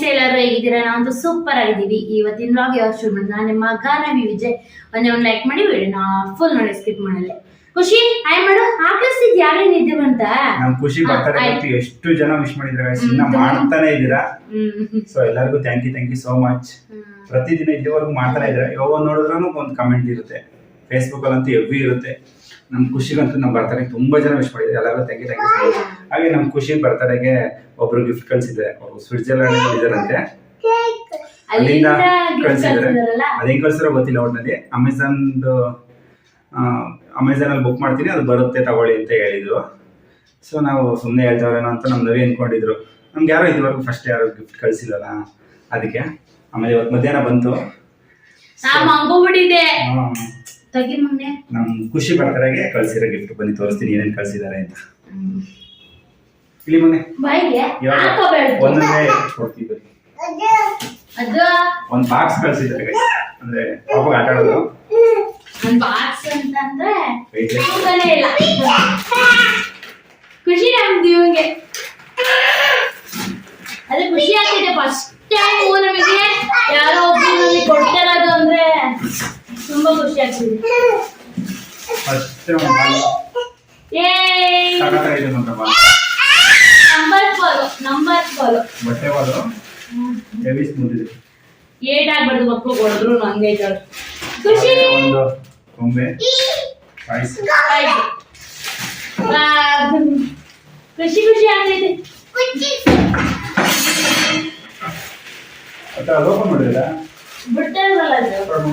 Friends ಎಲ್ಲರೂ ಹೇಗಿದ್ದೀರಾ ನಾವಂತೂ ಸೂಪರ್ ಆಗಿದ್ದೀವಿ. ಇವತ್ತಿನ ವ್ಲಾಗ್ ಯಾವ ಶುರು ಮಾಡಿ ನಾನು ನಿಮ್ಮ ಗಾನವಿ ವಿಜಯ್ ಒಂದೇ ಒಂದು ಲೈಕ್ ಮಾಡಿ ನಾ ಫುಲ್ ನೋಡಿ ಸ್ಕಿಪ್ ಮಾಡಲ್ಲ ಖುಷಿ ಹಾಯ್ ಮಾಡು. ಹಾಕಿಸ್ತಿದ್ ಯಾರೇ ನಿದ್ದೆ ಅಂತ ನಮ್ ಖುಷಿ ಬರ್ತಾರೆ ಅಂತ ಎಷ್ಟು ಜನ ವಿಶ್ ಮಾಡಿದ್ರೆ. ಇನ್ನ. ಮಾಡ್ತಾನೆ ಇದ್ದೀರಾ? ಸೊ ಎಲ್ಲರಿಗೂ thank you thank you so much. ಪ್ರತಿದಿನ ಇಲ್ಲಿವರೆಗೂ ಮಾಡ್ತಾನೆ ಇದ್ರೆ ಯಾವಾಗ ನೋಡಿದ್ರು ಒಂದು ಕಮೆಂಟ್ ಇರುತ್ತೆ. ಫೇಸ್ಬುಕ್ ಅಲ್ಲಂತೂ ಎವ್ರಿ ಇರುತ್ತೆ. ನಮ್ ಖುಷಿಗಂತೂ ನಮ್ಮ ಬರ್ತಾರೆ. ತುಂಬಾ ಜನ ವಿಶ್ ಮಾಡಿದ್ರು ಎಲ್ಲರಿಗೂ thank you thank you so much ಹಾಗೆ ನಮ್ ಖುಷಿ ಬರ್ತಡೆಗೆ ಒಬ್ರು ಗಿಫ್ಟ್ ಕಳ್ಸಿದ್ದೆ ಅವರು ಸ್ವಿಟ್ಜರ್ಲ್ಯಾಂಡ್ ಇದ್ದಾರಂತೆ. ಅಲ್ಲಿಂದ ಕಳ್ಸಿದ್ರೆ ಅದೇ ಕಳ್ಸಿರೋ ಗೊತ್ತಿಲ್ಲ ಒಟ್ಟಿನಲ್ಲಿ ಅಮೆಝಾನ್ ಅಮೆಝಾನ್ ಅಲ್ಲಿ ಬುಕ್ ಮಾಡ್ತೀನಿ ಅದು ಬರುತ್ತೆ ತಗೊಳ್ಳಿ ಅಂತ ಹೇಳಿದ್ರು. ಸೊ ನಾವು ಸುಮ್ಮನೆ ಹೇಳ್ತಾವೇನೋ ಅಂತ ನಮ್ ನವಿ ಅನ್ಕೊಂಡಿದ್ರು. ನಮ್ಗೆ ಯಾರೋ ಇದುವರೆಗೂ ಫಸ್ಟ್ ಯಾರು ಗಿಫ್ಟ್ ಕಳ್ಸಿಲ್ಲಲ್ಲ ಅದಕ್ಕೆ ಆಮೇಲೆ ಇವತ್ತು ಮಧ್ಯಾಹ್ನ ಬಂತು. ನಮ್ ಖುಷಿ ಬರ್ತಾರೆ ಕಳ್ಸಿರೋ ಗಿಫ್ಟ್ ಬನ್ನಿ ತೋರಿಸ್ತೀನಿ ಏನೇನು ಕಳ್ಸಿದ್ದಾರೆ ಅಂತ. ಇಲ್ಲಿ ಮನೆ ಬಾಯಿಗೆ ಇವಾಗ ಹಾಕೋಬೇಡ ಒಂದೊಂದೇ ಕೊಡ್ತೀವಿ ಬನ್ನಿ. ಅದು ಒಂದ್ ಬಾಕ್ಸ್ ಕಳ್ಸಿದ್ದಾರೆ. ಅಂದ್ರೆ ಪಾಪಗೆ ಆಟ ಆಡೋದು. ಬಾಕ್ಸ್ ಅಂತಂದ್ರೆ. ಇಲ್ಲ. ಖುಷಿ ನಮ್ದು ಇವಂಗೆ ಅದೇ ಖುಷಿ ಆಗ್ತಿದೆ. ಫಸ್ಟ್ ಟೈಮ್ ನಮಗೆ ಯಾರೋ ಒಬ್ರು ನಮಗೆ ಕೊಡ್ತಾ ಇರೋದು ಅಂದ್ರೆ ತುಂಬಾ ಖುಷಿ ಆಗ್ತಿದೆ. ಫಸ್ಟ್ ಏ ನಂಬರ್ ಫಾಲೋ ಬಟ್ಟೆ ಬಾಲು ಹೆವಿ ಸ್ಮೂತ್ ಇದೆ ಏಟ್ ಆಗ್ಬಾರ್ದು ಮಕ್ಕಳು ಹಂಗೆ ಇದ್ದಾವೆ ಖುಷಿ. ಒಂದು ಗೊಂಬೆ ಖುಷಿ ಖುಷಿ ಆಗ್ತೈತೆ. ಮತ್ತೆ ಅದು ಓಪನ್ ಮಾಡಿಲ್ಲ ಬಿಡ್ತಾರಲ್ಲ ಅದು?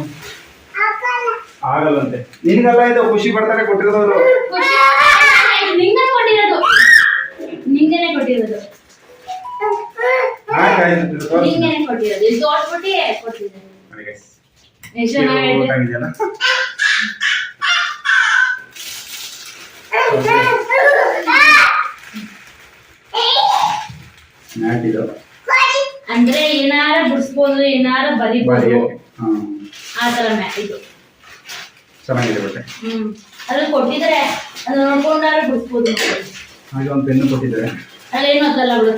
ಆಗಲ್ಲಂತೆ. ನಿನ್ಗಲ್ಲ ಇದು ಖುಷಿ ಪಡ್ತಾರೆ ಕೊಟ್ಟಿರೋದು ಖುಷಿ. ನಿಂಗೆ ಕೊಟ್ಟಿರೋದು. ನಿಂಗೇನೆ ಕೊಟ್ಟಿರೋದು. ನಿಂಗೇನೆ ಕೊಟ್ಟಿರೋದು? ಇದು ತೋರ್ಸ್ಬಿಟ್ಟು ಕೊಟ್ಟಿದ್ದಾರೆ ಎಷ್ಟು ಚೆನ್ನಾಗೈತೆ ಆಗಿದೆಯಲ್ಲ ಮ್ಯಾಟ್ ಇದು ಅಂದ್ರೆ ಏನಾರ ಬಿಡಿಸ್ಬೋದು ಏನಾರ ಬಾರಿ ಬರಿಬೋದು ಹಾ. ಆ ತರ ಮ್ಯಾ ಇದು ಚೆನ್ನಾಗಿದೆ ಬಟ್ಟೆ? ಹ್ಮ್. ಅದ್ರಲ್ಲಿ ಕೊಟ್ಟಿದ್ರೆ ಅದು ನೋಡ್ಕೊಂಡಾರ ಬಿಡಿಸ್ಬೋದು ಹಾಗೆ ಒಂದು ಪೆನ್ನು ಕೊಟ್ಟಿದ್ದಾರೆ. ಅಲ್ಲೇನು ಅದಲ್ಲ ಬಿಡು.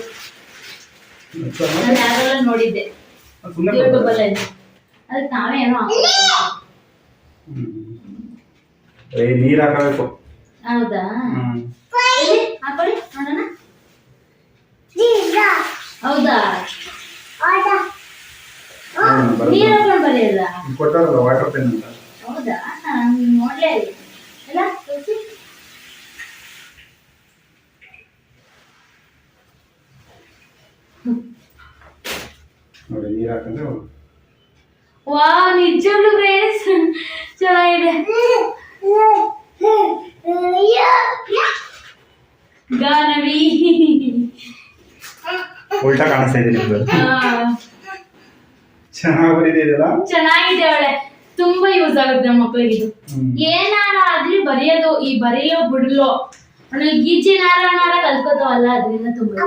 ನಾನು ಯಾರೆಲ್ಲ ನೋಡಿದ್ದೆ. ಸುಮ್ಮನೆ ಯೂಟ್ಯೂಬ್ ಇದೆ ಅದಕ್ಕೆ ನಾವೇನೋ ಏ ನೀರ್ ಹಾಕಬೇಕು. ಹೌದಾ? ಹಾಕೊಳ್ಳಿ ನೋಡೋಣ. ಹೌದಾ? ನೀರು ಹಾಕೊಂಡು ಬರೆಯಲ್ಲ ಕೊಟ್ಟಾರಲ್ಲ ವಾಟರ್ ಪೆನ್ ಅಂತ. ಹೌದಾ? ನಾನು ನೋಡ್ಲೇ ಇಲ್ಲ. ಎಲ್ಲ ನೋಡಿ ನೀರ್ ಹಾಕಂದ್ರೆ ವಾ ನಿಜವಾಗ್ಲೂ ಗ್ರೇಸ್ ಚೆನ್ನಾಗಿದೆ. ಗಾನವಿ. ಉಲ್ಟಾ ಕಾಣಿಸ್ತಾ ಇದೆ ನಿಮ್ದು. ಆ, ಚೆನ್ನಾಗಿ ಬರೀದೆ ಇದೆಲ್ಲ ಚೆನ್ನಾಗಿದೆ ಅವಳೆ. ತುಂಬಾ ಯೂಸ್ ಆಗುತ್ತೆ ನಮ್ಮ ಮಕ್ಕಳಿಗೆ. ಏನಾರ ಆದ್ರೆ ಬರೆಯೋದು ಈ ಬರೆಯೋ ಬಿಡ್ಲೋ. ಆಮೇಲೆ ಗೀಚಿನಾರ ನಾರ ಕಲ್ಕೋತಾವಲ್ಲ ಅದರಿಂದ ತುಂಬಾ.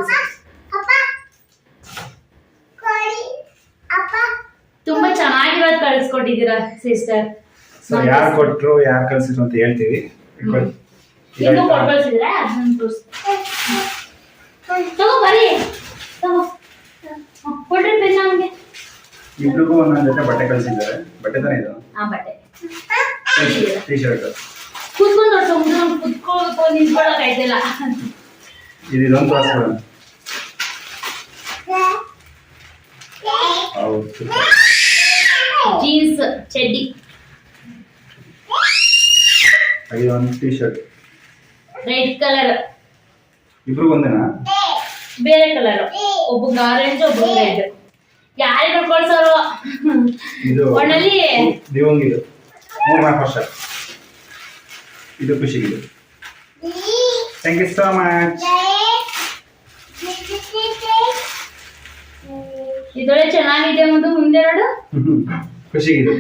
ತುಂಬಾ ಚೆನ್ನಾಗಿರೋದು ಕಳಿಸ್ಕೊಟ್ಟಿದ್ದೀರಾ ಸಿಸ್ಟರ್ ಸೊ ಯಾರು ಕೊಟ್ರು ಯಾರು ಕಳ್ಸಿದ್ರು ಅಂತ ಹೇಳ್ತೀವಿ. ಇಟ್ಕೊಳ್ಳಿ. ಈಗ ಇನ್ನೂ ಆಯ್ತಾ? ಕೊಟ್ಕಳ್ಸಿದ್ರೆ ಅದನ್ನ ತೋರಿಸ್ ತಗೋ ಬರೀ. ತಗೋ. ಹ, ಕೊಡ್ರಿ ಪೆನ್ ನಮ್ಗೆ ಇಬ್ರಿಗೂ ಒಂದೊಂದ್ ಜೊತೆ ಬಟ್ಟೆ ಕಳ್ಸಿದ್ದಾರೆ. ಬಟ್ಟೆ ತಾನೇ ಇದು? ಆ ಬಟ್ಟೆ. ಟೀ ಶರ್ಟ್ ಕೂತ್ಕೊಂಡು ನೋಡ್ಸೋ ಕುತ್ಕೋಬೇಕು ನಿಂತ್ಕೊಳಕ್ ಆಯ್ತಿಲ್ಲ. ಇದು ಇದೊಂದು ತೋರಿಸ್ಬಿಡೋಣ ಹೌದು ಜೀನ್ಸ್ ಚಡ್ಡಿ. ಹಾಗೆ ಒಂದು ಟೀ ಶರ್ಟ್ ರೆಡ್ ಕಲರ್ ಇಬ್ರು ಒಂದೇನಾ? ಬೇರೆ ಕಲರ್ ಒಬ್ಬ ಆರೆಂಜ್ ಒಬ್ಬ ರೆಡ್ ಯಾರಿಗೆ ಸರ್? ಇದು ಒಣ್ಣಲ್ಲಿ. ದಿವಂಗಿದು. ಮೂರು ನಾಲ್ಕು ವರ್ಷ. ಇದು ಖುಷಿಗಿದು. ಥ್ಯಾಂಕ್ ಯು ಸೋ ಮಚ್ ಇದೊಳೆ ಚೆನ್ನಾಗಿದೆ ಒಂದು ಮುಂದೆ ಖುಷಿಗಿದೆ.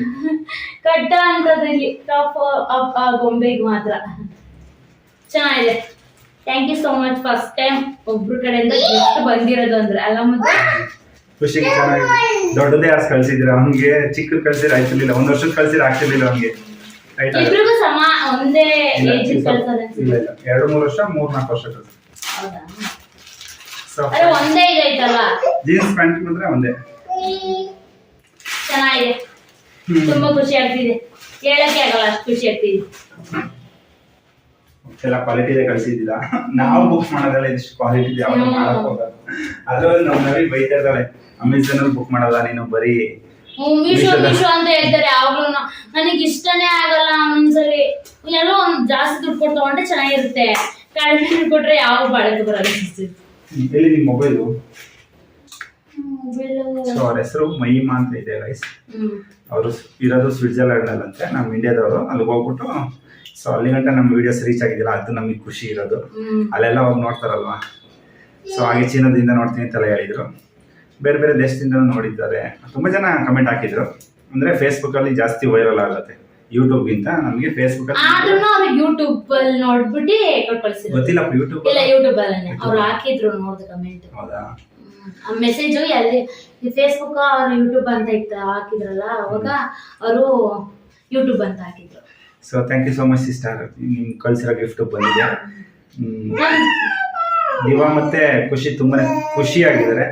ಕಟ್ಟ ಅಂತದಲ್ಲಿ ಟಾಪ್ ಆ ಗೊಂಬೆಗೆ ಮಾತ್ರ. ಚೆನ್ನಾಗಿದೆ. Thank you so much first time ಒಬ್ರು ಕಡೆಯಿಂದ ಗಿಫ್ಟ್ ಬಂದಿರೋದು ಅಂದ್ರೆ ಅಲ್ಲ ಮತ್ತೆ ಖುಷಿಗೆ ಚೆನ್ನಾಗಿದೆ. ದೊಡ್ಡದೇ ಆಸ್ ಕಳ್ಸಿದ್ರ ಅವ್ನಿಗೆ ಚಿಕ್ಕ ಕಳ್ಸಿದ್ರೆ ಆಯ್ತಿರ್ಲಿಲ್ಲ ಒಂದ್ ವರ್ಷದ ಕಳ್ಸಿದ್ರೆ ಆಗ್ತಿರ್ಲಿಲ್ಲ ಅವ್ನಿಗೆ ಇಬ್ರಿಗೂ ಸಮ ಒಂದೇ ಏಜ್ ಇಲ್ಲ ಕಳ್ಸೋದು ಇಲ್ಲ ಇಲ್ಲ. ಎರಡು ಮೂರು ವರ್ಷ ಮೂರ್ ನಾಲ್ಕು ವರ್ಷ ಕಳ್ಸಿ ಹೌದಾ? ಸೊ ಅರೆ ಒಂದೇ ಇದೈತಲ್ಲ ಜೀನ್ಸ್ ಪ್ಯಾಂಟ್ ಮಾತ್ರ ಒಂದೇ. ಚೆನ್ನಾಗಿದೆ. ತುಂಬಾ ಖುಷಿ ಆಗ್ತಿದೆ. ಹೇಳಕ್ಕೆ ಆಗಲ್ಲ ಅಷ್ಟು ಖುಷಿ ಆಗ್ತಿದೆ. ಎಲ್ಲ ಕ್ವಾಲಿಟಿ ಇದೆ ಕಳ್ಸಿದ್ದಿಲ್ಲ ನಾವು ಬುಕ್ ಮಾಡೋದಲ್ಲ ಇದಿಷ್ಟು ಕ್ವಾಲಿಟಿ ಇದೆ ಯಾವಾಗ. ಮಾಡಕ್ ಹೋಗಲ್ಲ. ಅದ್ರಲ್ಲಿ ನಾವು ನವಿ ಬೈತಾ ಇದ್ದಾಳೆ ಅಮೆಝಾನ್ ಅಲ್ಲಿ ಬುಕ್ ಮಾಡಲ್ಲ ನೀನು ಬರೀ ಮೀಶೋ ಮೀಶೋ ಅಂತ ಹೇಳ್ತಾರೆ ಯಾವಾಗ್ಲೂ ನನಗೆ ಇಷ್ಟನೇ ಆಗಲ್ಲ ಒಂದ್ಸಲಿ ಎಲ್ಲೋ ಒಂದ್ ಜಾಸ್ತಿ ದುಡ್ಡು ಕೊಟ್ಟು ತಗೊಂಡ್ರೆ ಚೆನ್ನಾಗಿರುತ್ತೆ. ಕಡಿಮೆ ದುಡ್ಡು ಕೊಟ್ರೆ ಯಾವ ಬಾಳಕ್ಕೆ ಬರಲ್ಲ ಎಲ್ಲಿ ನಿಮ್ಮ ಮೊಬೈಲು ಸೊ ಅವ್ರ ಹೆಸರು ಮಹಿಮಾ ಅಂತ ಇದೆ ಗೈಸ್ ಅವರು ಇರೋದು ಸ್ವಿಟ್ಜರ್ಲ್ಯಾಂಡ್ ಅಲ್ಲಂತೆ ನಮ್ಮ ಇಂಡಿಯಾದವರು. ಅಲ್ಲಿಗೆ ಹೋಗ್ಬಿಟ್ಟು ಸೊ ಅಲ್ಲಿ ಗಂಟ ನಮ್ಮ ವಿಡಿಯೋಸ್ ರೀಚ್ ಆಗಿದ್ದಿಲ್ಲ ಅದು ನಮಗೆ ಖುಷಿ ಇರೋದು. ಅಲ್ಲೆಲ್ಲ ಅವ್ರು ನೋಡ್ತಾರಲ್ವಾ? ಸೊ ಹಾಗೆ ಚೀನಾದಿಂದ ನೋಡ್ತೀನಿ ಅಂತೆಲ್ಲ ಹೇಳಿದ್ರು. ಬೇರೆ ಬೇರೆ ದೇಶದಿಂದ ನೋಡಿದ್ದಾರೆ. ತುಂಬ ಜನ ಕಮೆಂಟ್ ಹಾಕಿದ್ರು. ಅಂದರೆ ಫೇಸ್ಬುಕ್ಕಲ್ಲಿ ಜಾಸ್ತಿ ವೈರಲ್ ಆಗುತ್ತೆ. ಯೂಟ್ಯೂಬ್ಗಿಂತ ನಮಗೆ ಫೇಸ್ಬುಕ್ ಆದ್ರೂ ಅವ್ರು ಯೂಟ್ಯೂಬ್ ಅಲ್ಲಿ ನೋಡ್ಬಿಟ್ಟು ಕೊಟ್ಟು ಕಳ್ಸಿದ್ರು ಗೊತ್ತಿಲ್ಲ ಯೂಟ್ಯೂಬ್ ಇಲ್ಲ ಯೂಟ್ಯೂಬ್ ಅಲ್ಲೇ ಅವ್ರು ಹಾಕಿದ್ರು ನೋಡ್ದು ಕಮೆಂಟ್ ಹೌದಾ? ಆ ಮೆಸೇಜ್ ಅಲ್ಲಿ ಫೇಸ್ಬುಕ್ ಅವ್ರು ಯೂಟ್ಯೂಬ್ ಅಂತ ಇತ್ತು ಹಾಕಿದ್ರಲ್ಲ ಅವಾಗ ಅವರು ಯೂಟ್ಯೂಬ್ ಅಂತ ಹಾಕಿದ್ರು. So thank you so much sister ನಿಮ್ ಕಳ್ಸಿರೋ ಗಿಫ್ಟ್ ಬಂದಿದೆ. ದಿವಾ ಮತ್ತೆ ಖುಷಿ ತುಂಬಾನೇ ಖುಷಿಯಾಗಿದ್ದಾರೆ.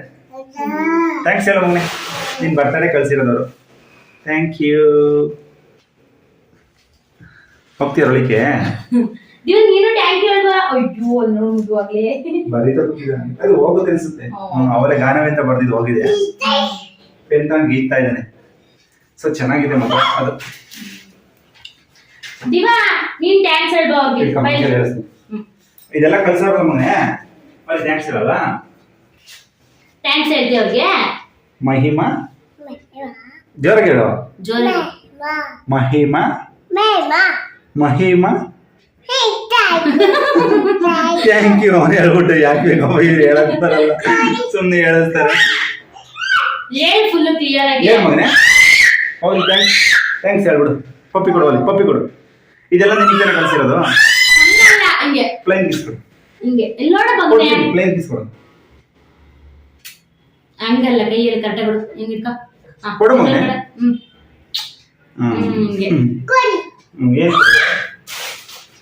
ಥ್ಯಾಂಕ್ಸ್ ಹೇಳೋ ಮೊನ್ನೆ ನಿನ್ ಬರ್ತಾರೆ ಕಳ್ಸಿರೋದವರು. ಥ್ಯಾಂಕ್ ಯು ಹೋಗ್ತೀರೊಳಿಕೆ ನೀವು ನೀನು ಟ್ಯಾಂಕ್ ಅಯ್ಯೋ ಬರೀತಾ ಕೂತಿದ್ದಾನೆ. ಅದು ಹೋಗುತ್ತೆ ಅನ್ಸುತ್ತೆ. ಅವರೇ ಗಾನವೇ ಅಂತ ಬರ್ದಿದ್ದು ಹೋಗಿದೆ. ಪೆನ್ ತಂಗ್ ಗೀಗ್ತಾ ಇದ್ದಾನೆ. ಸೊ ಚೆನ್ನಾಗಿದೆ ಮಗ. ಅದು. ದಿವಾ ನೀನ್ ಟ್ಯಾಂಕ್ಸ್ ಅವ್ರಿಗೆ. ಇದೆಲ್ಲ ಕಳ್ಸಾರ ಮನೆ ಅಲ್ಲಿ ಥ್ಯಾಂಕ್ಸ್ ಇರಲ್ಲ? ಟ್ಯಾಂಕ್ಸ್ ಹೇಳ್ತಿ ಅವ್ರಿಗೆ? ಮಹಿಮಾ? ಜೋರಾಗಿ ಹೇಳು. ಜೋರಾಗಿ. ಮಹಿಮಾ? ಮಹಿಮಾ. ಥ್ಯಾಂಕ್ ಯು ಅವನು ಹೇಳ್ಬಿಟ್ಟು ಯಾಕೆ ಬೇಕಪ್ಪ ಇದು ಹೇಳಕ್ ಬರಲ್ಲ ಸುಮ್ಮನೆ ಹೇಳಿಸ್ತಾರೆ ಹೇಳಿ ಫುಲ್ ಕ್ಲಿಯರ್ ಆಗಿ ಏನ್ ಮಗನೆ ಅವ್ರಿಗೆ ಥ್ಯಾಂಕ್ಸ್ ಥ್ಯಾಂಕ್ಸ್ ಹೇಳ್ಬಿಡು ಪಪ್ಪಿ ಕೊಡು ಅಲ್ಲಿ ಪಪ್ಪಿ ಕೊಡು ಇದೆಲ್ಲ ನಿನಗೆ ಕಳ್ಸಿರೋದು ಹಂಗಲ್ಲ ಹಿಂಗೆ ಪ್ಲೈನ್ ಕಿಸ್ ಕೊಡು ಹಿಂಗೆ ಇಲ್ಲಿ ನೋಡ ಮಗನೆ ಕೊಡ್ತೀನಿ ಪ್ಲೈನ್ ಕಿಸ್ ಕೊಡು ಹಂಗಲ್ಲ ಕೈಯಲ್ಲಿ ಕರೆಕ್ಟ್ ಕೊಡು ಹಿಂಗೆ ಇಟ್ಕೊ ಹಾ, ಕೊಡು ಮಗನೆ. ಹಿಂಗೆ ಮಾಡು. ಹ್ಮ್ ಹ್ಮ್ ಹಿಂಗೆ.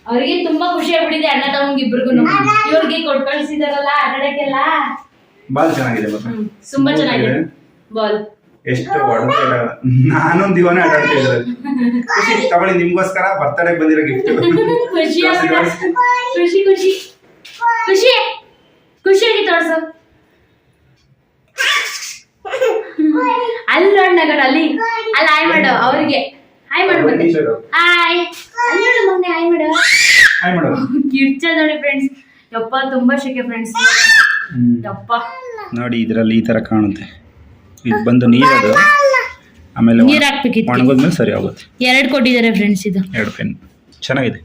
ಅವ್ರಿಗೆ ತುಂಬಾ ಖುಷಿ ಆಗ್ಬಿಟ್ಟಿದೆ ಅಣ್ಣ ತಮ್ಮಂಗ್ ಇಬ್ರಿಗೂ ಇವ್ರಿಗೆ ಕೊಟ್ಟು ಕಳ್ಸಿದಾರಲ್ಲ ಆಟಾಡಕ್ಕೆಲ್ಲ ಬಾಲ್ ಚೆನ್ನಾಗಿದೆ ಮತ್ತೆ ತುಂಬಾ ಚೆನ್ನಾಗಿದೆ. ಬಾಲ್. ಎಷ್ಟು ನಾನೊಂದ್ ದಿವಾನೇ ಆಟ ಆಡ್ತಾ ಇದ್ರೆ ಖುಷಿ ತಗೊಳ್ಳಿ ನಿಮ್ಗೋಸ್ಕರ ಬರ್ತಡೇ ಬಂದಿರೋ ಗಿಫ್ಟ್ ಖುಷಿ ಖುಷಿ ಖುಷಿ. ಖುಷಿ ಖುಷಿಯಾಗಿ ತೋರ್ಸು ಅಲ್ಲಿ ನೋಡ್ ನಗರ ಅಲ್ಲಿ ಅಲ್ಲಿ ಹಾಯ್ ಮಾಡು ಅವ್ರಿಗೆ. ಹಾಯ್ ಹಾಯ್ ಮೊನ್ನೆ ಹಾಯ್ ಮಾಡು ಹಾಯ್ ಮಾಡೋದು ಕಿರ್ಚ ನೋಡಿ ಫ್ರೆಂಡ್ಸ್ ಯಪ್ಪ ತುಂಬಾ ಶೆಕೆ ಫ್ರೆಂಡ್ಸ್ ಯಪ್ಪ. ನೋಡಿ ಇದರಲ್ಲಿ ಈ ತರ ಕಾಣುತ್ತೆ. ಇದು ಬಂದು ನೀರದು ಆಮೇಲೆ ನೀರ್ ಹಾಕ್ಬೇಕಿತ್ತು. ಒಣಗೋದ್ಮೇಲೆ ಸರಿ ಆಗುತ್ತೆ. ಎರಡು ಕೊಟ್ಟಿದ್ದಾರೆ ಫ್ರೆಂಡ್ಸ್ ಇದು. ಎರಡು ಪೆನ್. ಚೆನ್ನಾಗಿದೆ.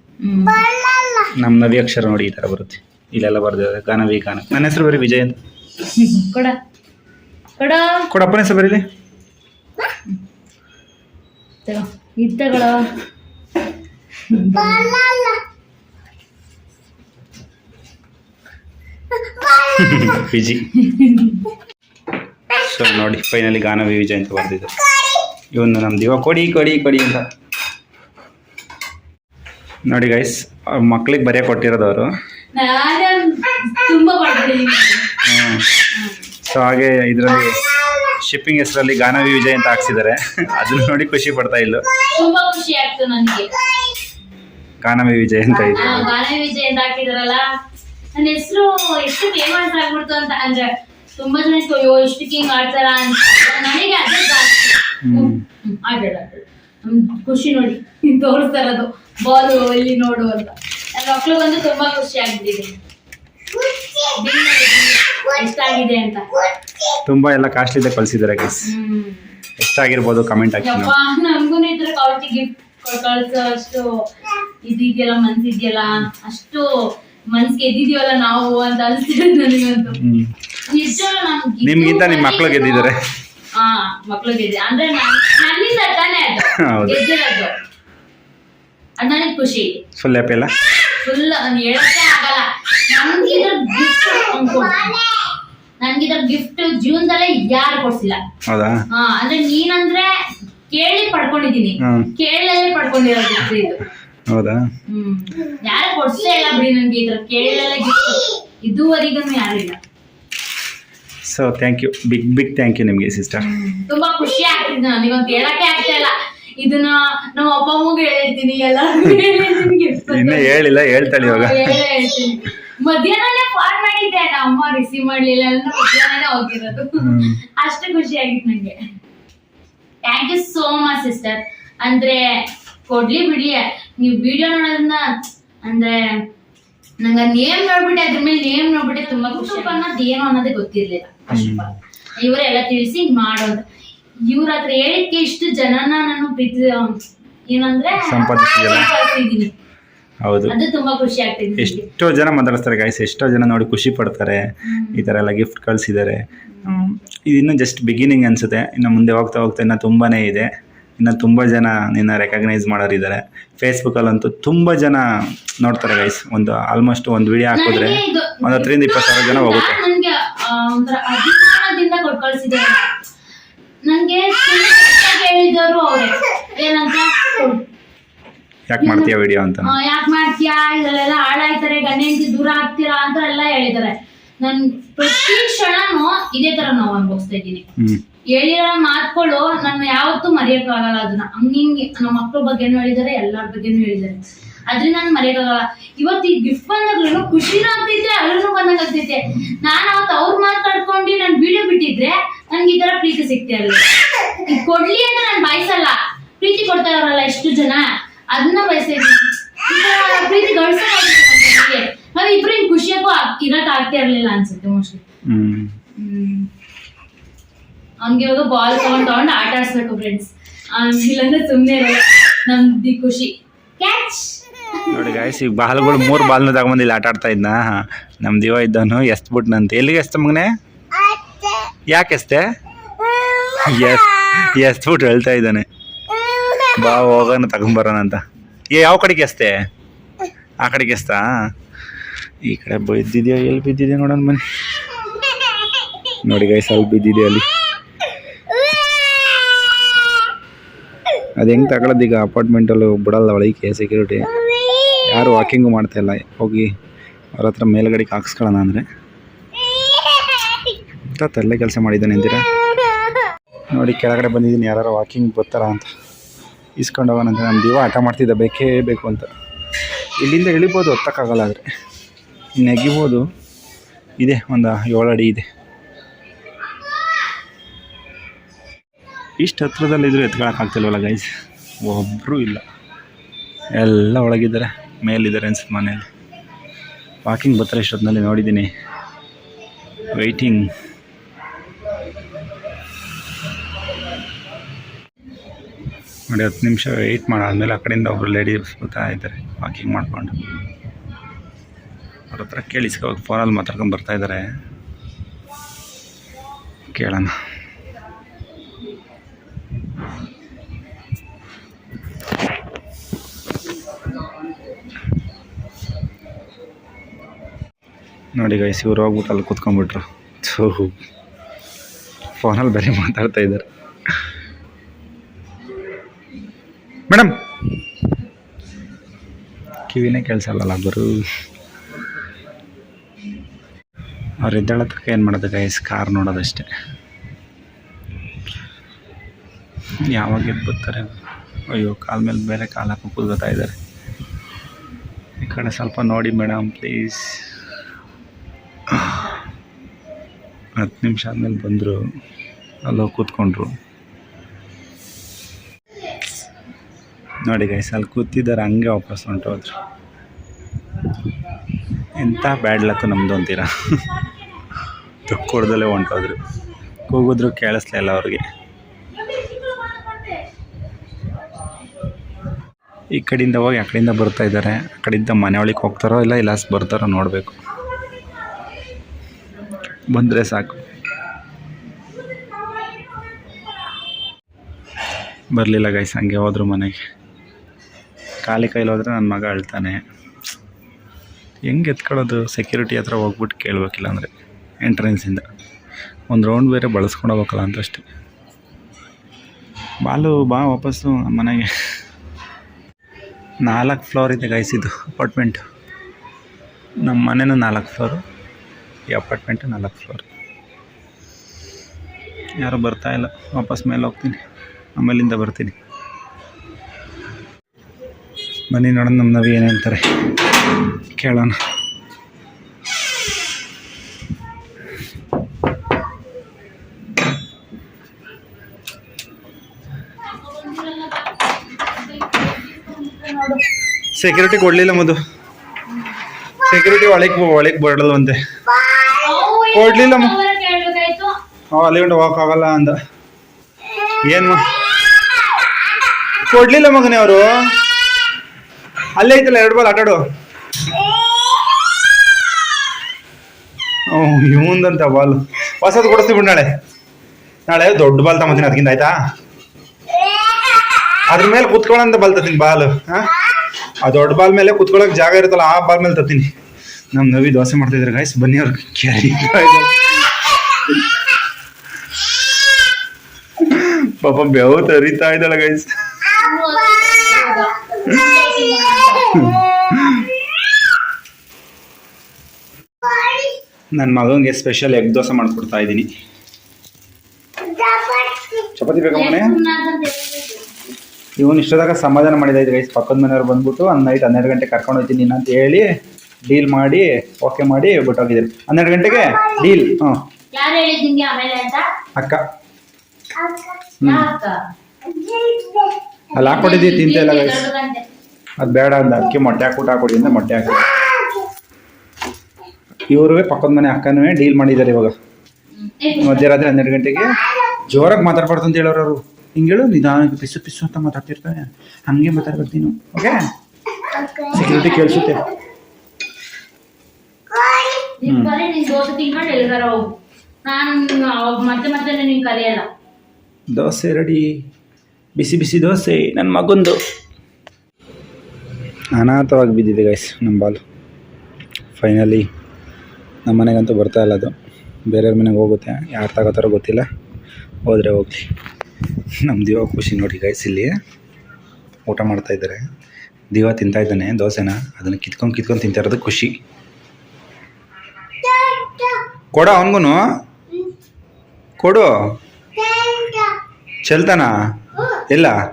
ನಮ್ಮ ನವಿ ಅಕ್ಷರ ನೋಡಿ ಈ ತರ ಬರುತ್ತೆ. ಇಲ್ಲೆಲ್ಲ ಬರ್ದಿದೆ ಗಾನವಿ ಗಾನ ನನ್ನ ಹೆಸರು ಬರೀ ವಿಜಯ್ ಅಂತ. ಕೊಡ. ಕೊಡ. ಕೊಡಪ್ಪನ ಹೆಸರು ಬರೀಲಿ. ತಗೋ. ಇದ್ ತಗೊಳ್ಳೋ ವಿಜಿ ಸೊ ನೋಡಿ ಫೈನಲಿ ಗಾನವಿ ವಿಜಯ್ ಅಂತ ಬರ್ದಿದೆ. ಇವನು ನಮ್ಮ ದಿವ ಕೊಡಿ ಕೊಡಿ ಕೊಡಿ ಅಂತ. ನೋಡಿ ಗೈಸ್ ಮಕ್ಳಿಗೆ ಬರೆಯ ಕೊಟ್ಟಿರೋದು ಅವರು. ಸೊ ಹಾಗೆ ಇದರಲ್ಲಿ ಶಿಪ್ಪಿಂಗ್ ಹೆಸರಲ್ಲಿ ಗಾನವಿ ವಿಜಯ್ ಅಂತ ಹಾಕ್ಸಿದ್ದಾರೆ ಅದನ್ನ ನೋಡಿ ಖುಷಿ ಪಡ್ತಾ ಇಲ್ಲ. ತುಂಬಾ ಖುಷಿ ಆಗ್ತು ನನಗೆ. ಗಾನವಿ ವಿಜಯ್ ಅಂತ ಇದೆ ಆ, ಗಾನ ವಿಜಯ್ ಅಂತ ಹಾಕಿದಾರಲ್ಲ. ನನ್ನ ಹೆಸರು ಎಷ್ಟು ಫೇಮಸ್ ಆಗ್ಬಿಡ್ತು ಅಂತ ಅಂದ್ರೆ ತುಂಬಾ ಜನ ಅಯ್ಯೋ ಇಷ್ಟಕ್ಕೆ ಹಿಂಗ್ ಆಡ್ತಾರ ಅಂತ. ನನಗೆ ಅದೇ ಜಾಸ್ತಿ. ಆಡ್ಬೇಡ. ಖುಷಿ ನೋಡಿ ತೋರಿಸ್ತಾ ಇರೋದು ಬಾಲು ಇಲ್ಲಿ ನೋಡು ಅಂತ. ನನ್ನ ಬಂದು ತುಂಬಾ ಖುಷಿ ಆಗ್ಬಿಟ್ಟಿದೆ. ಎಷ್ಟಾಗಿದೆ ಅಂತ. ತುಂಬಾ ಎಲ್ಲ ಕಾಸ್ಟ್ಲಿ ಇದೆ ಕಳ್ಸಿದಾರೆ ಗೈಸ್ ಎಷ್ಟಾಗಿರ್ಬೋದು ಕಮೆಂಟ್ ಹಾಕಿ ಯಪ್ಪ ನಮಗೂ ಈ ತರ ಕ್ವಾಲಿಟಿ ಗಿಫ್ಟ್ ಕಳ್ಸೋ ಅಷ್ಟು ಇದಿದೆಯಲ್ಲ ಮನ್ಸಿದ್ಯಲ್ಲ ಅಷ್ಟು ಮನ್ಸಿಗೆ ಎದ್ದಿದೀವಲ್ಲ ನಾವು ಅಂತ ಅನ್ಸ್ತಿರೋದು ನನಗಂತೂ. ಹ್ಮ್. ನಿಜವಾಗ್ಲೂ ನಮ್ಗೆ ನಿಮ್ಗಿಂತ ನಿಮ್ ಮಕ್ಳು ಬರೀ ಗೆದ್ದಿದ್ದಾರೆ. ಹಾ ಮಕ್ಳು ಗೆದ್ದೆ ಅಂದ್ರೆ ನನ್ನಿಂದ ತಾನೇ ಅದು. ಗೆದ್ದಿರೋದು ಅದ್ ನನಗೆ ಖುಷಿ. ಫುಲ್ ಹ್ಯಾಪಿ ಅಲ್ಲ ಫುಲ್ ಹೇಳಕ್ಕೆ ಆಗಲ್ಲ. ನನ್ಗೆ ನನ್ಗಿದ್ರ ಗಿಫ್ಟ್ ಜೀವನದಲ್ಲೇ ಯಾರು ಕೊಡ್ಸಿಲ್ಲ. ಹೌದಾ? ಹಾ ಅಂದ್ರೆ ನೀನಂದ್ರೆ ಕೇಳಿ ಪಡ್ಕೊಂಡಿದೀನಿ. ಹ್ಮ್. ಕೇಳಲೇ ಪಡ್ಕೊಂಡಿರೋ ಗಿಫ್ಟ್ ಇದು. ಹೌದಾ? ಹ್ಮ್. ಯಾರು ಕೊಡ್ಸೇ ಇಲ್ಲ ಬಿಡಿ ನನ್ಗೆ ಇದ್ರ ಕೇಳಲೇ ಗಿಫ್ಟ್ ಇದುವರೆಗೂ ಯಾರು ಇಲ್ಲ. So thank you big big thank you ನಿಮಗೆ ಸಿಸ್ಟರ್ ತುಂಬಾ ಖುಷಿ ಆಗ್ತಿದೆ. ನನಗಂತ ಹೇಳಕ್ಕೆ ಆಗ್ತಾ ಇಲ್ಲ. ಇದನ್ನ ನಮ್ಮ ಅಪ್ಪ ಅಮ್ಮಗೆ ಹೇಳಿರ್ತೀನಿ ಎಲ್ಲ ಇನ್ನೂ ಹೇಳಿಲ್ಲ ಹೇಳ್ತಾಳೆ ಇವಾಗ. ಹೇಳ್ತೀನಿ. ಮಧ್ಯಾಹ್ನನೇ ಫೋನ್ ಮಾಡಿದ್ದೆ ನಮ್ಮ ಅಮ್ಮ ರಿಸೀವ್ ಮಾಡ್ಲಿಲ್ಲ ಅಂದ್ರೆ ಮಧ್ಯಾಹ್ನನೇ ಹೋಗಿರೋದು. ಅಷ್ಟು ಖುಷಿ ಆಗಿತ್ತು ನಂಗೆ. Thank you so much sister ಅಂದ್ರೆ ಕೊಡ್ಲಿ ಬಿಡಿ ನೀವು ವಿಡಿಯೋ ನೋಡೋದನ್ನ ಅಂದ್ರೆ ನಂಗ ನೇಮ್ ನೋಡ್ಬಿಟ್ಟೆ ಅದ್ರ ಮೇಲೆ ನೇಮ್ ನೋಡ್ಬಿಟ್ಟೆ ತುಂಬಾ ಖುಷಿ ಅನ್ನೋದು ಏನು ಅನ್ನೋದೇ ಗೊತ್ತಿರ್ಲಿಲ್ಲ. ಇವರೆಲ್ಲ ತಿಳಿಸಿ ಹಿಂಗ್ ಮಾಡು ಅಂತ. ಇವ್ರ ಹತ್ರ ಹೇಳಿಕೆ ಇಷ್ಟು ಜನನ ನಾನು ಏನಂದ್ರೆ ಸಂಪಾದಿಸಿದ್ದೀನಿ ಹೌದು. ಅದು ತುಂಬಾ ಖುಷಿ ಆಗ್ತಿದೆ ಎಷ್ಟೋ ಜನ ಮಾತಾಡಿಸ್ತಾರೆ ಗಾಯ್ಸ್ ಎಷ್ಟೋ ಜನ ನೋಡಿ ಖುಷಿ ಪಡ್ತಾರೆ. ಈ ಥರ ಎಲ್ಲ ಗಿಫ್ಟ್ ಕಳಿಸಿದ್ದಾರೆ. ಇದಿನ್ನೂ ಜಸ್ಟ್ ಬಿಗಿನಿಂಗ್ ಅನಿಸುತ್ತೆ. ಇನ್ನು ಮುಂದೆ ಹೋಗ್ತಾ ಹೋಗ್ತಾ ಇನ್ನೂ ತುಂಬಾ ಇದೆ. ಇನ್ನು ತುಂಬ ಜನ ನಿನ್ನ ರೆಕಗ್ನೈಸ್ ಮಾಡೋರಿದ್ದಾರೆ. ಫೇಸ್ಬುಕ್ಕಲ್ಲಂತೂ ತುಂಬ ಜನ ನೋಡ್ತಾರೆ ಗೈಸ್ ಒಂದು ಆಲ್ಮೋಸ್ಟ್ ಒಂದು ವಿಡಿಯೋ ಹಾಕಿದ್ರೆ ಒಂದು ಹತ್ತರಿಂದ ಇಪ್ಪತ್ತು ಸಾವಿರ ಜನ ಹೋಗುತ್ತೆ. ನನ್ಗೆ ಹೇಳಿದ್ರು ಅವ್ರೆ. ಏನಂತ? ಯಾಕೆ ಮಾಡ್ತೀಯ ವಿಡಿಯೋ ಅಂತ? ಯಾಕೆ ಮಾಡ್ತೀಯಾ? ಇದರಲ್ಲೆಲ್ಲ ಹಾಳಾಯ್ತಾರೆ ಗಂಡ ಹೆಂಡತಿ ದೂರ ಆಗ್ತೀರಾ ಅಂತ ಎಲ್ಲ ಹೇಳಿದ್ದಾರೆ. ನನ್ ಪ್ರತಿ ಕ್ಷಣನೂ ಇದೇ ತರ ನಾವು ಅನುಭವಿಸ್ತಾ ಇದ್ದೀನಿ. ಹೇಳಿರೋ ಮಾತುಗಳು ನಾನು ಯಾವತ್ತೂ ಮರೆಯಕ್ಕಾಗಲ್ಲ ಅದನ್ನ. ಹಂಗಿಂಗೆ ನಮ್ಮ ಮಕ್ಕಳ ಬಗ್ಗೆನೂ ಹೇಳಿದ್ದಾರೆ ಎಲ್ಲರ ಬಗ್ಗೆನೂ ಹೇಳಿದ್ದಾರೆ. ಅದ್ರಿಂದ ನಾನು ಮರೆಯಕ್ಕಾಗಲ್ಲ ಇವತ್ತು ಈ ಗಿಫ್ಟ್ ಬಂದಾಗ್ಲೂ ಖುಷಿನೂ ಆಗ್ತೈತೆ ಅಲ್ಲೂ ಬಂದಂಗ ಆಗ್ತೈತೆ. ನಾನು ಅವತ್ತು ಅವ್ರ ಮಾತು ಕಳ್ಕೊಂಡು ನಾನು ವಿಡಿಯೋ ಬಿಟ್ಟಿದ್ರೆ ನನ್ಗೆ ಈ ತರ ಪ್ರೀತಿ ಸಿಗ್ತಾ ಇಲ್ಲ. ಇದ್ ಕೊಡ್ಲಿ ಅಂತ ನಾನು ಬಯಸಲ್ಲ. ಪ್ರೀತಿ ಕೊಡ್ತಾ ಇರಲ್ಲ ಎಷ್ಟು ಜನ. ಅದನ್ನ ಬಯಸಿದ್ವಿ ಪ್ರೀತಿ ಗಳಿಸೋಕೆ ನಾವ್ ಇಬ್ರು ಹಿಂಗ್ ಖುಷಿಯಾಗೂ ಆಗ್- ಇರಕ್ ಆಗ್ತಾ ಇರ್ಲಿಲ್ಲ ಅನ್ಸುತ್ತೆ ಮೋಸ್ಟ್ಲಿ ಹ್ಞೂ ಹಂಗೆ ಇವಾಗ ಬಾಲ್ ತಗೊಂಡ್ ತಗೊಂಡ್ ಆಟ ಆಡ್ಸ್ಬೇಕು ಫ್ರೆಂಡ್ಸ್ ಇಲ್ಲಾಂದ್ರೆ ಸುಮ್ನೆ ಇರಲ್ಲ. ನಮ್ದು ಖುಷಿ. ಕ್ಯಾಚ್ ನೋಡಿ ಗಾಯ್ಸ್ ಈಗ ಬಾಲ್ಗಳು ಮೂರು ಬಾಲ್ನ ತಗೊಂಬಂದಿಲ್ಲ ಇಲ್ಲಿ ಆಟ ಆಡ್ತಾ ಇದ್ನ? ನಮ್ಮ ದಿವ ಇದ್ದವನು ಎಸ್ಬಿಟ್ನಂತೆ. ಎಲ್ಲಿಗೆ ಎಸ್ತ ಮಗನೇ? ಯಾಕೆ ಎಸ್ತೆ? ಎಸ್ ಎಸ್ಬಿಟ್ಟು ಹೇಳ್ತಾ ಇದ್ದಾನೆ. ಬಾ ಹೋಗೋಣ ತಗೊಂಬರೋಣ ಅಂತ. ಏ ಯಾವ ಕಡೆಗೆ ಎಸ್ತೆ? ಆ ಕಡೆಗೆ ಎಸ್ತಾ? ಈ ಕಡೆ ಬಿದ್ದಿದ್ಯಾ ಎಲ್ಲಿ ಬಿದ್ದಿದ್ಯಾ ನೋಡೋಣ ಮನೆ. ನೋಡಿ ಗಾಯ್ಸ್ ಅಲ್ಲಿ ಬಿದ್ದಿದೆ ಅಲ್ಲಿ. ಅದು ಹೆಂಗೆ ತಗೊಳ್ಳೋದು ಈಗ? ಅಪಾರ್ಟ್ಮೆಂಟಲ್ಲಿ ಬಿಡಲ್ಲ ಒಳಗೆ ಸೆಕ್ಯೂರಿಟಿ ಯಾರು ವಾಕಿಂಗು ಮಾಡ್ತಾ ಇಲ್ಲ ಹೋಗಿ. ಅವ್ರ ಹತ್ರ ಮೇಲ್ಗಡೆಗೆ ಹಾಕ್ಸ್ಕೊಳ್ಳೋಣ ಅಂದರೆ. ಅಂತ ತರಲೆ ಕೆಲಸ ಮಾಡಿದ್ದಾನೆ ಅಂತೀರಾ? ನೋಡಿ, ಕೆಳಗಡೆ ಬಂದಿದ್ದೀನಿ. ಯಾರು ವಾಕಿಂಗ್ ಬರ್ತಾರ ಅಂತ. ಇಸ್ಕೊಂಡು ಹೋಗೋಣ ಅಂತ. ನಮ್ಮ ದೀವ ಆಟ ಮಾಡ್ತಿದ್ದೆ. ಬೇಕೇ ಬೇಕು ಅಂತ. ಇಲ್ಲಿಂದ ಇಳಿಬೋದು. ಹೊತ್ತಕ್ಕಾಗಲ್ಲ ಆದರೆ. ನೆಗಿಬೋದು. ಇದೆ, ಒಂದು ಏಳು ಅಡಿ ಇದೆ. ಇಷ್ಟು ಹತ್ರದಲ್ಲಿದ್ದರೂ ಎತ್ಕೊಳಕ್ಕಾಗ್ತಿಲ್ವಲ್ಲ ಗೈಸ್ ಒಬ್ಬರೂ ಇಲ್ಲ. ಎಲ್ಲ ಒಳಗಿದ್ದಾರೆ. ಮೇಲಿದ್ದಾರೆ ಅನ್ಸುತ್ತೆ ಮನೇಲಿ. ವಾಕಿಂಗ್ ಬರ್ತಾರೆ ಇಷ್ಟೊತ್ತಿನಲ್ಲಿ. ನೋಡಿದ್ದೀನಿ. ವೆಯ್ಟಿಂಗ್ ನೋಡಿ, ಹತ್ತು ನಿಮಿಷ ವೆಯ್ಟ್ ಮಾಡಾದ್ಮೇಲೆ ಆ ಕಡೆಯಿಂದ ಒಬ್ಬರು ಲೇಡೀಸ್ ಬರ್ತಾ ಇದ್ದಾರೆ. ವಾಕಿಂಗ್ ಮಾಡ್ಕೊಂಡು. ಅವ್ರ ಹತ್ರ ಕೇಳಿಸ್ಕೊ ಫೋನಲ್ಲಿ ಮಾತಾಡ್ಕೊಂಡು ಬರ್ತಾ ಇದ್ದಾರೆ. ಕೇಳೋಣ. ನೋಡಿ ಗೈಸ್ ಇವ್ರು ಹೋಗ್ಬಿಟ್ಟು ಅಲ್ಲಿ ಕೂತ್ಕೊಂಡ್ಬಿಟ್ರು. ಸೊ ಫೋನಲ್ಲಿ ಬೇರೆ ಮಾತಾಡ್ತಾ ಇದ್ದಾರೆ. ಮೇಡಮ್. ಕಿವಿನೇ ಕೇಳಿಸಲ್ಲ ಬರು ಅವ್ರು ಎದ್ದೇಳತ್ತಕ್ಕೆ ಏನು ಮಾಡೋದು ಗೈಸ್ ಕಾರ್ ನೋಡೋದಷ್ಟೇ. ಯಾವಾಗ ಎದ್ದು ಬರ್ತಾರೆ ಅಯ್ಯೋ, ಕಾಲ ಮೇಲೆ ಬೇರೆ ಕಾಲು ಹಾಕೊಂಡು ಕೂತ್ಕೋತಾ ಇದ್ದಾರೆ. ಈ ಕಡೆ ಸ್ವಲ್ಪ ನೋಡಿ ಮೇಡಮ್ ಪ್ಲೀಸ್ ಹತ್ತು ನಿಮಿಷ ಆದಮೇಲೆ ಬಂದರು. ಅಲ್ಲೋಗಿ ಕೂತ್ಕೊಂಡ್ರು. ನೋಡಿ ಗೈಸ್ ಅಲ್ಲಿ ಕೂತಿದ್ದಾರೆ, ಹಂಗೆ ವಾಪಸ್ ಹೊಂಟೋದ್ರು. ಎಂಥ ಬ್ಯಾಡ್ ಲಕ್ ನಮ್ಮದು ಅಂತೀರ? ದುಃಖ ಹೊಡೆದಲ್ಲೇ ಹೊಂಟೋದ್ರು. ಕೂಗಿದ್ರು ಕೇಳಿಸ್ಲಿಲ್ಲ ಅವ್ರಿಗೆ. ಈ ಕಡೆಯಿಂದ ಹೋಗಿ, ಆ ಕಡೆಯಿಂದ ಬರ್ತಾ ಇದ್ದಾರೆ. ಆ ಕಡೆಯಿಂದ ಮನೆ ಹೋಗ್ತಾರೋ ಇಲ್ಲ ಇಲ್ಲ ಬರ್ತಾರೋ ನೋಡಬೇಕು. ಬಂದರೆ ಸಾಕು. ಬರಲಿಲ್ಲ ಗೈಸ್ ಹಂಗೆ ಹೋದ್ರು ಮನೆಗೆ. ಖಾಲಿ ಕೈಲಿ ಹೋದರೆ ನನ್ನ ಮಗ ಅಳ್ತಾನೆ. ಹೆಂಗೆ ಎತ್ಕೊಳ್ಳೋದು? ಸೆಕ್ಯೂರಿಟಿ ಹತ್ರ ಹೋಗ್ಬಿಟ್ಟು ಕೇಳಬೇಕಿಲ್ಲ ಅಂದರೆ ಎಂಟ್ರೆನ್ಸಿಂದ ಒಂದು ರೌಂಡ್ ಬೇರೆ ಬಳಸ್ಕೊಂಡು ಹೋಗ್ಬೇಕಲ್ಲ ಅಂತ ಅಷ್ಟೇ ಬಾಲು, ಬಾ ವಾಪಸ್ಸು ನಮ್ಮ ಮನೆಗೆ. ನಾಲ್ಕು ಫ್ಲೋರ್ ಇದೆ ಗೈಸಿದ್ದು ಅಪಾರ್ಟ್ಮೆಂಟ್ ನಮ್ಮ ಮನೆಯೂ ನಾಲ್ಕು ಫ್ಲೋರು ಈ ಅಪಾರ್ಟ್ಮೆಂಟು ನಾಲ್ಕು ಫ್ಲೋರ್ ಯಾರು ಬರ್ತಾ ಇಲ್ಲ, ವಾಪಸ್ ಮೇಲೆ ಹೋಗ್ತೀನಿ. ಆಮೇಲಿಂದ ಬರ್ತೀನಿ. ಬನ್ನಿ ನೋಡೋಣ ನಮ್ಮ ನವಿ ಏನಂತಾರೆ ಕೇಳೋಣ. ಸೆಕ್ಯೂರಿಟಿ ಕೊಡ್ಲಿಲ್ಲ ಮದು ಸೆಕ್ಯೂರಿಟಿ ಒಳಗೆ ಒಳಗೆ ಬರಲ್ವಂತೆ ಕೊಡ್ಲಿಲ್ಲ ಅಲ್ಲಿ ಉಂಟು ವಾಕ್ ಆಗಲ್ಲ ಅಂದ. ಏನು ಕೊಡ್ಲಿಲ್ಲ ಮಗನೇ ಅವರು? ಅಲ್ಲೇ ಐತಲ್ಲ ಎರಡು ಬಾಲ್ ಆಟಾಡು ಹ್ಞೂ ಇವಂದಂತ ಬಾಲ್ ಹೊಸದು ಕೊಡಿಸ್ತೀವಿ ಬಿಡು ನಾಳೆ ನಾಳೆ ದೊಡ್ಡ ಬಾಲ್ ತಗೊಂತೀನಿ ಅದಕ್ಕಿಂತ ಆಯ್ತಾ ಅದ್ರ ಮೇಲೆ ಕುತ್ಕೊಳ್ಳೋಂತ ಬಾಲ್ ತತ್ತೀನಿ ಬಾಲ್ ಹಾ ಆ ದೊಡ್ಡ ಬಾಲ್ ಮೇಲೆ ಕುತ್ಕೊಳ್ಳೋಕೆ ಜಾಗ ಇರುತ್ತಲ್ಲ ಆ ಬಾಲ್ ಮೇಲೆ ತತ್ತೀನಿ ನಮ್ಮ ನವಿ ದೋಸೆ ಮಾಡ್ತಿದ್ರೆ ಗಾಯ್ಸ್ ಬನ್ನಿ ಅವ್ರು ಕ್ಯಾರಿ ಪಾಪ ಬೆವು ತರಿತಾ ಇದ್ದಾಳೆ ಗೈಸ್ ನನ್ನ ಮಗನಿಗೆ ಸ್ಪೆಷಲ್ ಎಗ್ ದೋಸೆ ಮಾಡ್ಕೊಡ್ತಾ ಇದ್ದೀನಿ. ಚಪಾತಿ ಬೇಕಾ ಮನೆ ಇವನು ಇಷ್ಟದಾಗ ಸಮಾಧಾನ ಮಾಡಿದ ಇದು ಗೈಸ್ ಪಕ್ಕದ ಮನೆಯವ್ರು ಬಂದ್ಬಿಟ್ಟು ಒಂದು ನೈಟ್ ಹನ್ನೆರಡು ಗಂಟೆ ಕರ್ಕೊಂಡು ಹೋಗ್ತೀನಿ ಅಂತ ಹೇಳಿ ಡೀಲ್ ಮಾಡಿ ಓಕೆ ಮಾಡಿ ಬಿಟ್ಟೋಗಿದ್ದೀರಿ. ಹನ್ನೆರಡು ಗಂಟೆಗೆ ಡೀಲ್ ಹ್ಞೂ ಅಕ್ಕ. ಯಾಕ ಅಲ್ಲಿ ಹಾಕೊಟ್ಟಿದ್ದಿ ತಿಂತ ಇಲ್ಲ ಗೈಸ್ ಅದು. ಬೇಡ ಅಂದ ಅದಕ್ಕೆ ಮೊಟ್ಟೆ ಹಾಕ್ಬಿಟ್ಟು ಹಾಕೊಡಿ ಅಂದ್ರೆ ಮೊಟ್ಟೆ ಹಾಕಿ. ಇವ್ರಿಗೆ ಪಕ್ಕದ ಮನೆ ಅಕ್ಕನೂ ಡೀಲ್ ಮಾಡಿದ್ದಾರೆ ಇವಾಗ. ಮಧ್ಯರಾತ್ರಿ ಹನ್ನೆರಡು ಗಂಟೆಗೆ. ಜೋರಾಗಿ ಮಾತಾಡ್ಬಾರ್ದು ಅಂತ ಹೇಳೋರು ಅವರು. ಹಿಂಗೇಳು ನಿಧಾನಕ್ಕೆ ಪಿಸು ಪಿಸು ಅಂತ ಮಾತಾಡ್ತಿರ್ತಾನೆ ಹಂಗೆ ಮಾತಾಡ್ಬೇಕು ನೀನು ಓಕೆ? ಸೆಕ್ಯೂರಿಟಿ ಕೇಳಿಸುತ್ತೆ. ನೀನ್ ಮತ್ತೆ ಮತ್ತೆ ಕರೆಯಲ್ಲ ದೋಸೆ ರೆಡಿ ಬಿಸಿ ಬಿಸಿ ದೋಸೆ ನನ್ನ ಮಗಂದು. ಅನಾಥವಾಗಿ ಬಿದ್ದಿದೆ ಗೈಸ್ ನಮ್ಮ ಬಾಲು. ಫೈನಲಿ ನಮ್ಮ ಮನೆಗಂತೂ ಬರ್ತಾ ಇಲ್ಲ ಅದು. ಬೇರೆಯವ್ರ ಮನೆಗೆ ಹೋಗುತ್ತೆ ಯಾರು ತಗೋತಾರೋ ಗೊತ್ತಿಲ್ಲ. ಹೋದರೆ ಹೋಗಲಿ. ನಮ್ಮ ದಿವ ಖುಷಿ ನೋಡಿ ಗೈಸ್ ಇಲ್ಲಿ ಊಟ ಮಾಡ್ತಾಯಿದ್ದಾರೆ ದಿವ ತಿಂತಾ ಇದ್ದಾನೆ ದೋಸೆನ. ಅದನ್ನು ಕಿತ್ಕೊಂಡು ಕಿತ್ಕೊಂಡು ತಿಂತಾ ಇರೋದು ಖುಷಿ. ಕೊಡ ಅವನಿಗೂ ಕೊಡು. ಚೆಲ್ತಾನ? ಎಲ್ಲ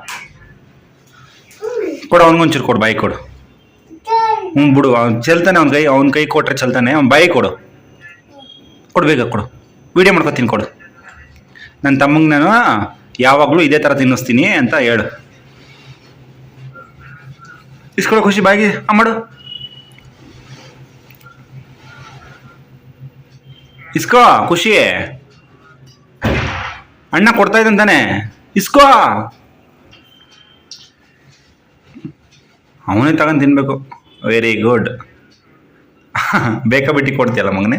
ಕೊಡು ಅವನಿಗೊಂಚೂರು ಕೊಡು, ಬಾಯಿ ಕೊಡು. ಹ್ಞೂ ಬಿಡು, ಅವ್ನು ಚೆಲ್ತಾನೆ, ಅವ್ನ ಕೈ ಅವ್ನ ಕೈ ಕೊಟ್ರೆ ಚೆಲ್ತಾನೆ. ಅವ್ನು ಬಾಯಿ ಕೊಡು. ಕೊಡು, ಬೇಗ ಕೊಡು. ವೀಡಿಯೋ ಮಾಡ್ಕೊತೀನಿ, ಕೊಡು. ನನ್ನ ತಮ್ಮಂಗೆ ನಾನು ಯಾವಾಗಲೂ ಇದೇ ಥರ ತಿನ್ನಿಸ್ತೀನಿ ಅಂತ ಹೇಳು. ಇಸ್ಕೊಡು ಖುಷಿ, ಬಾಯಿಗೆ. ಆ, ಮಾಡು. ಇಸ್ಕೋ, ಖುಷಿ. ಅಣ್ಣ ಕೊಡ್ತಾ ಇದ್ದಂತಾನೆ ಇಸ್ಕೋ. ಅವನೇ ತಗೊಂಡು ತಿನ್ಬೇಕು. ವೆರಿ ಗುಡ್ ಬೇಕಾ ಬಿಟ್ಟು ಕೊಡ್ತೀಯಲ್ಲ ಮಗನೇ?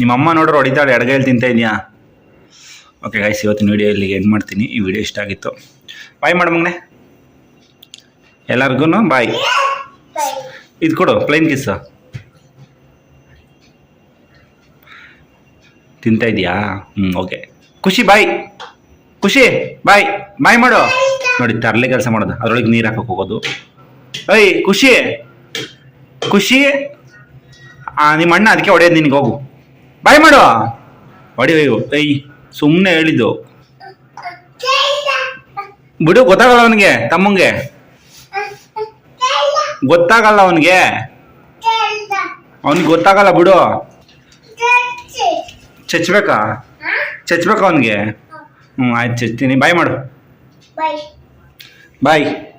ನಿಮ್ಮ ಅಮ್ಮ ನೋಡ್ರೆ ಹೊಡಿತಾಳೆ ಎಡಗೈಲಿ ತಿಂತಾ ಇದೆಯಾ? ಓಕೆ ಗಾಯ್ಸ್ ಇವತ್ತಿನ ವಿಡಿಯೋ ಇಲ್ಲಿಗೆ ಎಂಡ್ ಮಾಡ್ತೀನಿ. ಈ ವಿಡಿಯೋ ಇಷ್ಟ ಆಗಿತ್ತು. ಬಾಯ್ ಮಾಡು ಮಗನೇ. ಎಲ್ಲರಿಗೂ ಬಾಯ್ ಇದು ಕೊಡು ಪ್ಲೈನ್ ಕಿಸ್ ತಿಂತಾ ಇದೆಯಾ? ಹ್ಞೂ ಓಕೆ ಖುಷಿ ಬಾಯ್ ಖುಷಿ ಬಾಯ್ ಬಾಯ್ ಮಾಡು. ನೋಡಿ, ತರಲೆ ಕೆಲಸ ಮಾಡೋದು. ಅದರೊಳಗೆ ನೀರು ಹಾಕೋಕೆ ಹೋಗೋದು. ಐ ಖುಷಿ. ಖುಷಿ? ಆ, ನಿಮ್ಮ ಅಣ್ಣ ಅದಕ್ಕೆ ಹೊಡೆಯೋದು ನಿನಗೆ ಹೋಗು. ಬಾಯ್ ಮಾಡು. ಹೊಡಿ ಐ ಸುಮ್ಮನೆ ಹೇಳಿದ್ದು. ಬಿಡು ಗೊತ್ತಾಗಲ್ಲ ಅವನಿಗೆ ತಮ್ಮಂಗೆ. ಗೊತ್ತಾಗಲ್ಲ ಅವನಿಗೆ. ಅವನಿಗೆ ಗೊತ್ತಾಗಲ್ಲ ಬಿಡು. ಚಚ್ಬೇಕಾ? ಚಚ್ಬೇಕಾ ಅವನಿಗೆ? ಹ್ಞೂ ಆಯ್ತು ಚಚ್ತೀನಿ. ಬಾಯ್ ಮಾಡು. ಬಾಯ್.